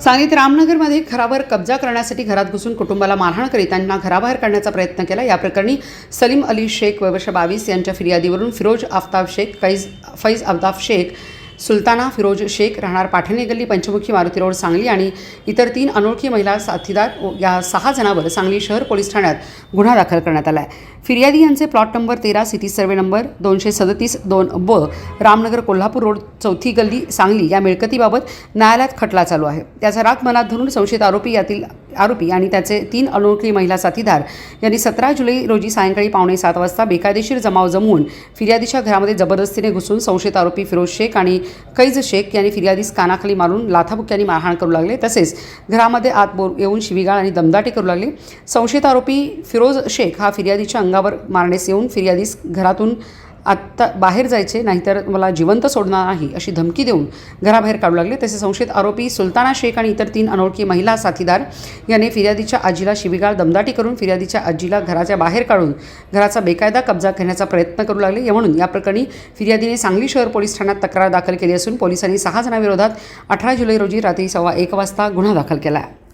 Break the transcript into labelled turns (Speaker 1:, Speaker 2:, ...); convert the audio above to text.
Speaker 1: सांगलीत रामनगरमध्ये घरावर कब्जा करण्यासाठी घरात घुसून कुटुंबाला मारहाण करीत त्यांना घराबाहेर काढण्याचा प्रयत्न केला. या प्रकरणी सलीम अली शेख वर्ष बावीस यांच्या फिर्यादीवरून फिरोज आफताब शेख कैज फैज आफताब शेख सुलताना फिरोज शेख राहणार पाठणे गल्ली पंचमुखी मारुती रोड सांगली आणि इतर तीन अनोळखी महिला साथीदार या सहा जणांवर सांगली शहर पोलीस ठाण्यात गुन्हा दाखल करण्यात आला आहे फिर्यादी यांचे प्लॉट नंबर तेरा सिटी सर्वे नंबर दोनशे सदतीस दोन ब रामनगर कोल्हापूर रोड चौथी गल्ली सांगली या मिळकतीबाबत न्यायालयात खटला चालू आहे. त्याचा राग मनात धरून संशयित आरोपी यातील आरोपी आणि त्याचे तीन अनोळखी महिला साथीदार यांनी सतरा जुलै रोजी सायंकाळी पावणे सात वाजता बेकायदेशीर जमाव जमवून फिर्यादीच्या घरामध्ये जबरदस्तीने घुसून संशयित आरोपी फिरोज शेख आणि कैज शेख यांनी फिर्यादीस कानाखाली मारून लाथाबुक्यांनी मारहाण करू लागले. तसेच घरामध्ये आत बोर येऊन शिवीगाळ आणि दमदाटे करू लागले. संशयित आरोपी फिरोज शेख हा फिर्यादीच्या अंगावर मारण्यास येऊन फिर्यादीस घरातून आत्ता बाहेर जायचे नाहीतर मला जिवंत सोडणार नाही अशी धमकी देऊन घराबाहेर काढू लागले. तसे संशयित आरोपी सुलताना शेख आणि इतर तीन अनोळखी महिला साथीदार याने फिर्यादीच्या आजीला शिवीगाळ दमदाटी करून फिर्यादीच्या आजीला घराच्या बाहेर काढून घराचा बेकायदा कब्जा करण्याचा प्रयत्न करू लागले. या म्हणून या प्रकरणी फिर्यादीने सांगली शहर पोलीस ठाण्यात तक्रार दाखल केली असून पोलिसांनी सहा जणांविरोधात अठरा जुलै रोजी रात्री सव्वा एक वाजता गुन्हा दाखल केला. आहे